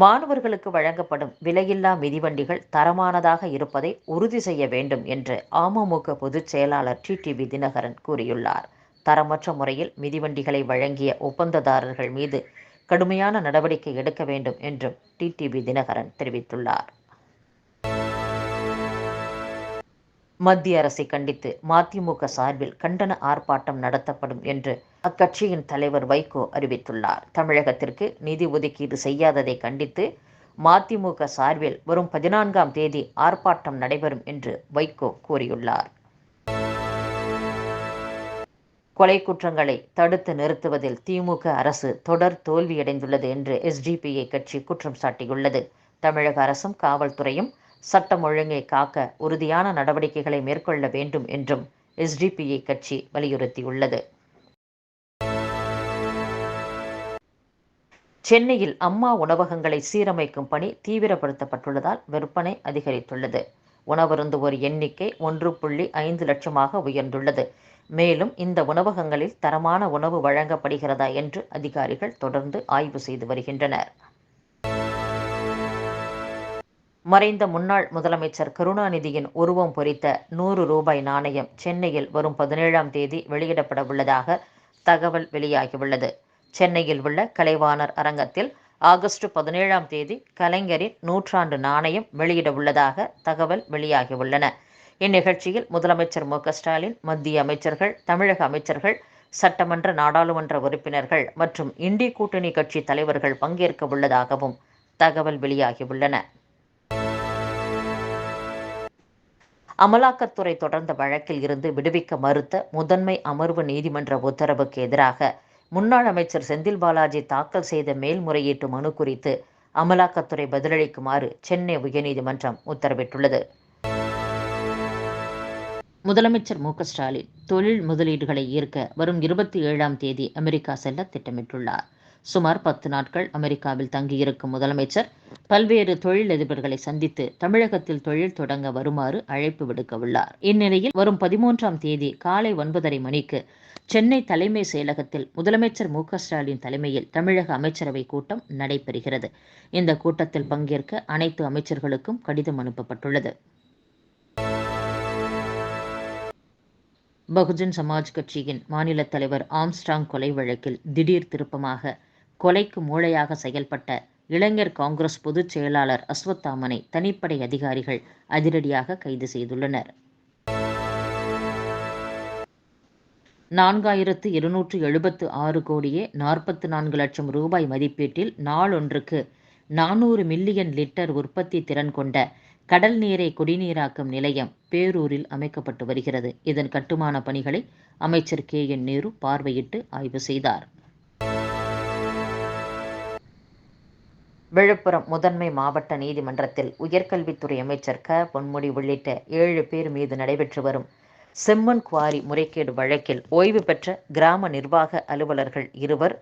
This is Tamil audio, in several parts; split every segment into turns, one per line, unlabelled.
மாணவர்களுக்கு வழங்கப்படும் விலையில்லா மிதிவண்டிகள் தரமானதாக இருப்பதை உறுதி செய்ய வேண்டும் என்று அமமுக பொதுச் செயலாளர் டிடிவி தினகரன் கூறியுள்ளார். தரமற்ற முறையில் மிதிவண்டிகளை வழங்கிய ஒப்பந்ததாரர்கள் மீது கடுமையான நடவடிக்கை எடுக்க வேண்டும் என்றும் டிடிவி தினகரன் தெரிவித்துள்ளார். மத்திய அரசை கண்டித்து மதிமுக சார்பில் கண்டன ஆர்ப்பாட்டம் நடத்தப்படும் என்று அக்கட்சியின் தலைவர் வைகோ அறிவித்துள்ளார். தமிழகத்திற்கு நிதி ஒதுக்கீடு செய்யாததை கண்டித்து மதிமுக சார்பில் வரும் பதினான்காம் தேதி ஆர்ப்பாட்டம் நடைபெறும் என்று வைகோ கூறியுள்ளார். கொலை குற்றங்களை தடுத்து நிறுத்துவதில் திமுக அரசு தொடர் தோல்வியடைந்துள்ளது என்று எஸ்டிபிஐ கட்சி குற்றம் சாட்டியுள்ளது. தமிழக அரசும் காவல்துறையும் சட்டம் ஒழுங்கை காக்க உறுதியான நடவடிக்கைகளை மேற்கொள்ள வேண்டும் என்றும் எஸ்டிபிஐ கட்சி வலியுறுத்தியுள்ளது. சென்னையில் அம்மா உணவகங்களை சீரமைக்கும் பணி தீவிரப்படுத்தப்பட்டுள்ளதால் விற்பனை அதிகரித்துள்ளது. உணவருந்துவோர் எண்ணிக்கை ஒன்று புள்ளி ஐந்து லட்சமாக உயர்ந்துள்ளது. மேலும் இந்த உணவகங்களில் தரமான உணவு வழங்கப்படுகிறதா என்று அதிகாரிகள் தொடர்ந்து ஆய்வு செய்து வருகின்றனர். மறைந்த முன்னாள் முதலமைச்சர் கருணாநிதியின் உருவம் பொறித்த நூறு ரூபாய் நாணயம் சென்னையில் வரும் பதினேழாம் தேதி வெளியிடப்பட உள்ளதாக தகவல் வெளியாகியுள்ளது. சென்னையில் உள்ள கலைவாணர் அரங்கத்தில் ஆகஸ்ட் பதினேழாம் தேதி கலைஞரின் நூற்றாண்டு நாணயம் வெளியிட உள்ளதாக தகவல் வெளியாகியுள்ளன. இந்நிகழ்ச்சியில் முதலமைச்சர் மு. ஸ்டாலின் மத்திய அமைச்சர்கள் தமிழக அமைச்சர்கள் சட்டமன்ற நாடாளுமன்ற உறுப்பினர்கள் மற்றும் இண்டி கூட்டணி கட்சி தலைவர்கள் பங்கேற்க உள்ளதாகவும் தகவல் வெளியாகியுள்ளன. அமலாக்கத்துறை தொடர்ந்த வழக்கில் இருந்து விடுவிக்க மறுத்த முதன்மை அமர்வு நீதிமன்ற உத்தரவுக்கு எதிராக முன்னாள் அமைச்சர் செந்தில் பாலாஜி தாக்கல் செய்த மேல்முறையீட்டு மனு குறித்து அமலாக்கத்துறை பதிலளிக்குமாறு சென்னை உயர்நீதிமன்றம் உத்தரவிட்டுள்ளது. முதலமைச்சர் மு ஸ்டாலின் தொழில் முதலீடுகளை ஈர்க்க வரும் இருபத்தி ஏழாம் தேதி அமெரிக்கா செல்ல திட்டமிட்டுள்ளார். சுமார் பத்து நாட்கள் அமெரிக்காவில் தங்கியிருக்கும் முதலமைச்சர் பல்வேறு தொழில் அதிபர்களை சந்தித்து தமிழகத்தில் தொழில் தொடங்க வருமாறு அழைப்பு விடுக்க உள்ளார் இந்நிலையில் வரும் பதிமூன்றாம் தேதி காலை ஒன்பதரை மணிக்கு சென்னை தலைமை செயலகத்தில் முதலமைச்சர் மு ஸ்டாலின் தலைமையில் தமிழக அமைச்சரவை கூட்டம் நடைபெறுகிறது. இந்த கூட்டத்தில் பங்கேற்க அனைத்து அமைச்சர்களுக்கும் கடிதம் அனுப்பப்பட்டுள்ளது. பகுஜன் சமாஜ் கட்சியின் மாநில தலைவர் ஆம்ஸ்டாங் கொலை வழக்கில் திடீர் திருப்பமாக கொலைக்கு மூளையாக செயல்பட்ட இளைஞர் காங்கிரஸ் பொதுச் செயலாளர் அஸ்வத்தாமனை தனிப்படை அதிகாரிகள் அதிரடியாக கைது செய்துள்ளனர். நான்காயிரத்து இருநூற்று எழுபத்து ஆறு கோடியே நாற்பத்து நான்கு லட்சம் ரூபாய் மதிப்பீட்டில் நாளொன்றுக்கு நானூறு மில்லியன் லிட்டர் உற்பத்தி திறன் கொண்ட கடல் நீரை குடிநீராக்கும் நிலையம் பேரூரில் அமைக்கப்பட்டு வருகிறது. இதன் கட்டுமான பணிகளை அமைச்சர் கே என் நேரு பார்வையிட்டு ஆய்வு செய்தார். விழுப்புரம் முதன்மை மாவட்ட நீதிமன்றத்தில் உயர்கல்வித்துறை அமைச்சர் க. பொன்முடி உள்ளிட்ட ஏழு பேர் மீது நடைபெற்று வரும் செம்மன் குவாரி முறைகேடு வழக்கில் ஓய்வு பெற்ற கிராம நிர்வாக அலுவலர்கள் இருவர்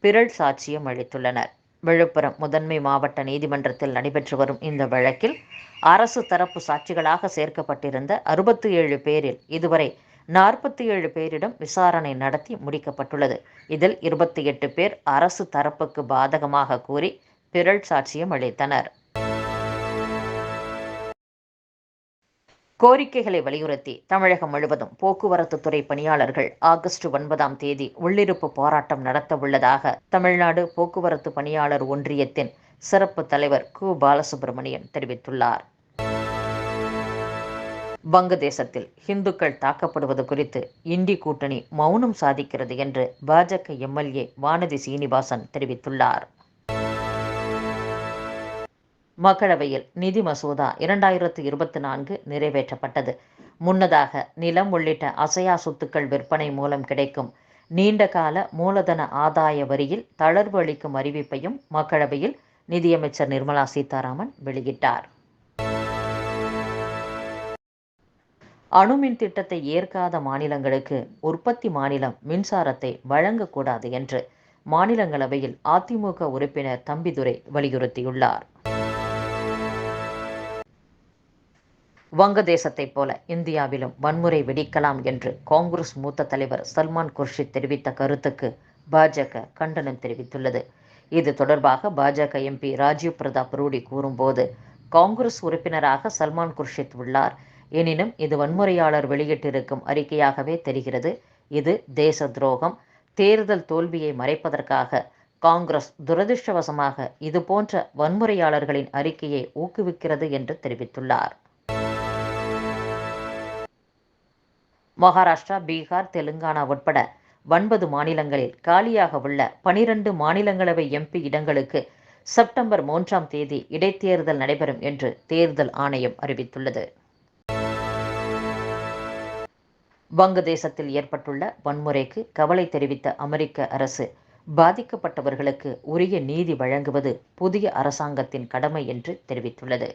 பிறல் சாட்சியம் அளித்துள்ளனர். விழுப்புரம் முதன்மை மாவட்ட நீதிமன்றத்தில் நடைபெற்று வரும் இந்த வழக்கில் அரசு தரப்பு சாட்சிகளாக சேர்க்கப்பட்டிருந்த அறுபத்தி ஏழு பேரில் இதுவரை நாற்பத்தி ஏழு பேரிடம் விசாரணை நடத்தி முடிக்கப்பட்டுள்ளது. இதில் இருபத்தி எட்டு பேர் அரசு தரப்புக்கு பாதகமாக கூறி பிறல் சாட்சியம் அளித்தனர். கோரிக்கைகளை வலியுறுத்தி தமிழகம் முழுவதும் போக்குவரத்து துறை பணியாளர்கள் ஆகஸ்ட் ஒன்பதாம் தேதி உள்ளிருப்பு போராட்டம் நடத்த உள்ளதாக தமிழ்நாடு போக்குவரத்து பணியாளர் ஒன்றியத்தின் சிறப்பு தலைவர் கு. பாலசுப்ரமணியன் தெரிவித்துள்ளார். வங்கதேசத்தில் இந்துக்கள் தாக்கப்படுவது குறித்து இண்டி கூட்டணி மௌனம் சாதிக்கிறது என்று பாஜக எம்எல்ஏ வானதி சீனிவாசன் தெரிவித்துள்ளார். மக்களவையில் நிதி மசோதா இரண்டாயிரத்து இருபத்தி நான்கு நிறைவேற்றப்பட்டது. முன்னதாக நிலம் உள்ளிட்ட அசையா சொத்துக்கள் விற்பனை மூலம் கிடைக்கும் நீண்டகால மூலதன ஆதாய வரியில் தளர்வு அளிக்கும் அறிவிப்பையும் மக்களவையில் நிதியமைச்சர் நிர்மலா சீதாராமன் வெளியிட்டார். அணுமின் திட்டத்தை ஏற்காத மாநிலங்களுக்கு உற்பத்தி மாநிலம் மின்சாரத்தை வழங்கக்கூடாது என்று மாநிலங்களவையில் அதிமுக உறுப்பினர் தம்பிதுரை வலியுறுத்தியுள்ளார். வங்கதேசத்தைப் போல இந்தியாவிலும் வன்முறை வெடிக்கலாம் என்று காங்கிரஸ் மூத்த தலைவர் சல்மான் குர்ஷித் தெரிவித்த கருத்துக்கு பாஜக கண்டனம் தெரிவித்துள்ளது. இது தொடர்பாக பாஜக எம்பி ராஜீவ் பிரதாப் ரூடி கூறும்போது காங்கிரஸ் உறுப்பினராக சல்மான் குர்ஷித் உள்ளார். எனினும் இது வன்முறையாளர் வெளியிட்டிருக்கும் அறிக்கையாகவே தெரிகிறது. இது தேச துரோகம். தேர்தல் தோல்வியை மறைப்பதற்காக காங்கிரஸ் துரதிருஷ்டவசமாக இதுபோன்ற வன்முறையாளர்களின் அறிக்கையை ஊக்குவிக்கிறது என்று தெரிவித்துள்ளார். மகாராஷ்டிரா பீகார் தெலுங்கானா உட்பட ஒன்பது மாநிலங்களில் காலியாக உள்ள பனிரண்டு மாநிலங்களவை எம்பி இடங்களுக்கு செப்டம்பர் மூன்றாம் தேதி இடைத்தேர்தல் நடைபெறும் என்று தேர்தல் ஆணையம் அறிவித்துள்ளது. வங்கதேசத்தில் ஏற்பட்டுள்ள வன்முறைக்கு கவலை தெரிவித்த அமெரிக்க அரசு பாதிக்கப்பட்டவர்களுக்கு உரிய நீதி வழங்குவது புதிய அரசாங்கத்தின் கடமை என்று தெரிவித்துள்ளது.